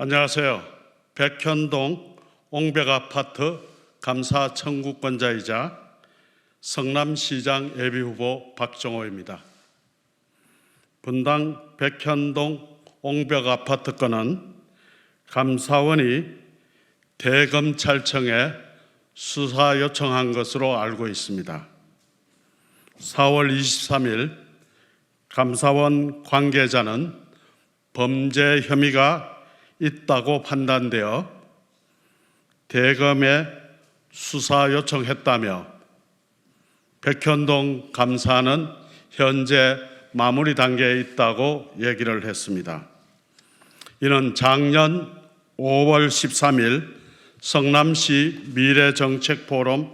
안녕하세요. 백현동 옹백 아파트 감사 청구권자이자 성남시장 예비후보 박정호입니다. 분당 백현동 옹백 아파트 건은 감사원이 대검찰청에 수사 요청한 것으로 알고 있습니다. 4월 23일 감사원 관계자는 범죄 혐의가 있다고 판단되어 대검에 수사 요청했다며 백현동 감사는 현재 마무리 단계에 있다고 얘기를 했습니다. 이는 작년 5월 13일 성남시 미래정책포럼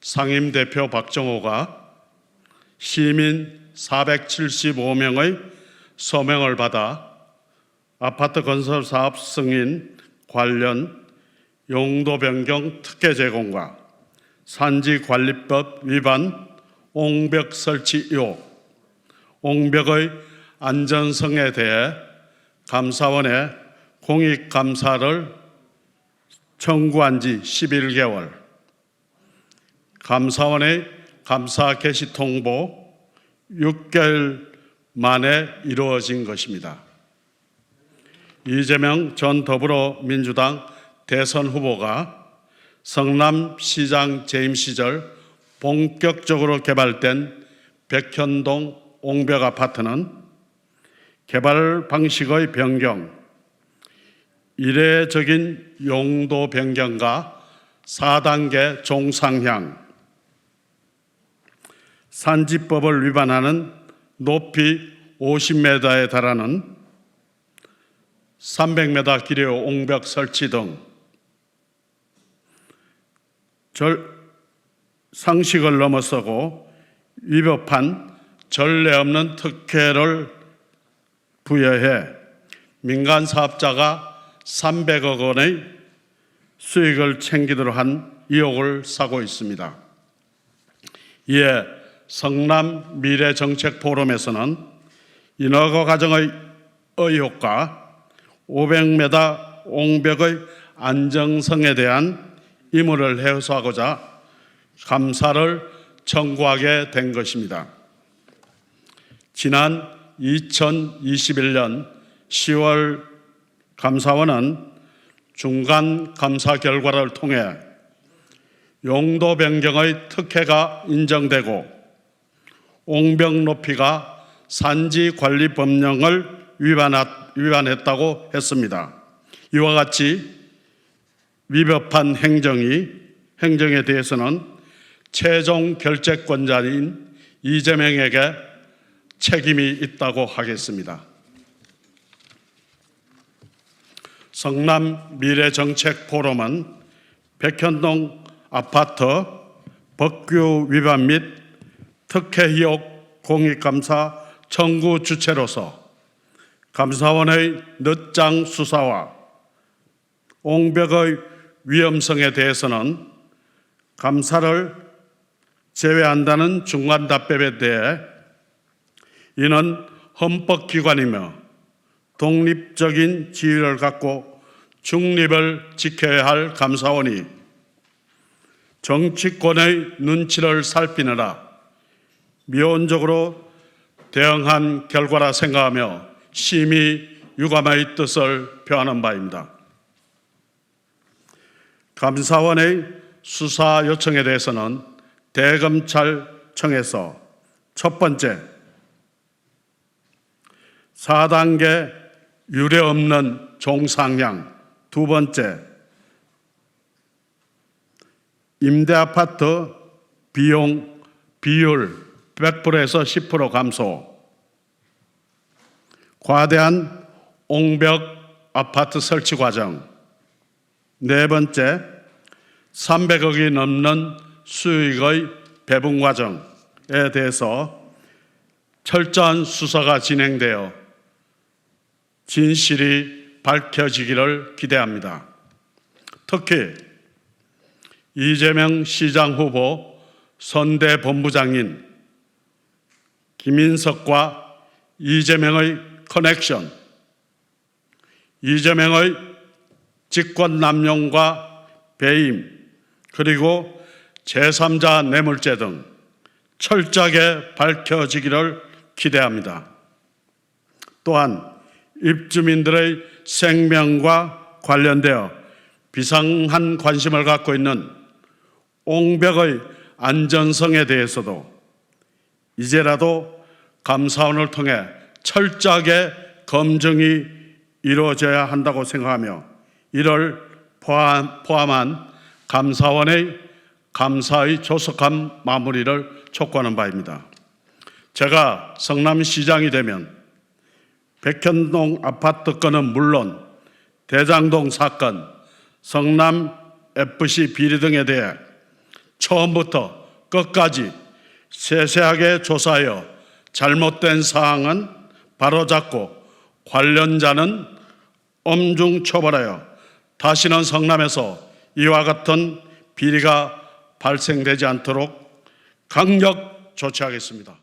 상임대표 박정호가 시민 475명의 서명을 받아 아파트 건설 사업 승인 관련 용도 변경 특혜 제공과 산지 관리법 위반 옹벽 설치 의혹, 옹벽의 안전성에 대해 감사원에 공익 감사를 청구한 지 11개월, 감사원의 감사 개시 통보 6개월 만에 이루어진 것입니다. 이재명 전 더불어민주당 대선 후보가 성남시장 재임 시절 본격적으로 개발된 백현동 옹벽 아파트는 개발 방식의 변경, 이례적인 용도 변경과 4단계 종상향, 산지법을 위반하는 높이 50m에 달하는 300m 길이의 옹벽 설치 등 절, 상식을 넘어서고 위법한 전례 없는 특혜를 부여해 민간 사업자가 300억 원의 수익을 챙기도록 한 의혹을 사고 있습니다. 이에 성남 미래정책포럼에서는 인허가 과정의 의혹과 500m 옹벽의 안정성에 대한 임무를 해소하고자 감사를 청구하게 된 것입니다. 지난 2021년 10월 감사원은 중간 감사 결과를 통해 용도 변경의 특혜가 인정되고 옹벽 높이가 산지 관리 법령을 위반 했다고 했습니다. 이와 같이 위법한 행정이 행정에 대해서는 최종 결재권자인 이재명에게 책임이 있다고 하겠습니다. 성남 미래정책 포럼은 백현동 아파트 법규 위반 및 특혜 의혹 공익감사 청구 주체로서 감사원의 늦장 수사와 옹벽의 위험성에 대해서는 감사를 제외한다는 중간 답변에 대해 이는 헌법기관이며 독립적인 지위를 갖고 중립을 지켜야 할 감사원이 정치권의 눈치를 살피느라 미온적으로 대응한 결과라 생각하며 심히 유감의 뜻을 표하는 바입니다. 감사원의 수사 요청에 대해서는 대검찰청에서 첫 번째 4단계 유례 없는 종상향 두 번째 임대 아파트 비용 비율 100%에서 10% 감소 과대한 옹벽 아파트 설치 과정 네 번째 300억이 넘는 수익의 배분 과정에 대해서 철저한 수사가 진행되어 진실이 밝혀지기를 기대합니다. 특히 이재명 시장 후보 선대 본부장인 김인석과 이재명의 커넥션, 이재명의 직권 남용과 배임 그리고 제3자 뇌물죄 등 철저하게 밝혀지기를 기대합니다. 또한 입주민들의 생명과 관련되어 비상한 관심을 갖고 있는 옹벽의 안전성에 대해서도 이제라도 감사원을 통해 철저하게 검증이 이루어져야 한다고 생각하며 이를 포함, 포함한 감사원의 감사의 조속한 마무리를 촉구하는 바입니다. 제가 성남시장이 되면 백현동 아파트 건은 물론 대장동 사건, 성남 FC 비리 등에 대해 처음부터 끝까지 세세하게 조사하여 잘못된 사항은 바로잡고 관련자는 엄중 처벌하여 다시는 성남에서 이와 같은 비리가 발생되지 않도록 강력 조치하겠습니다.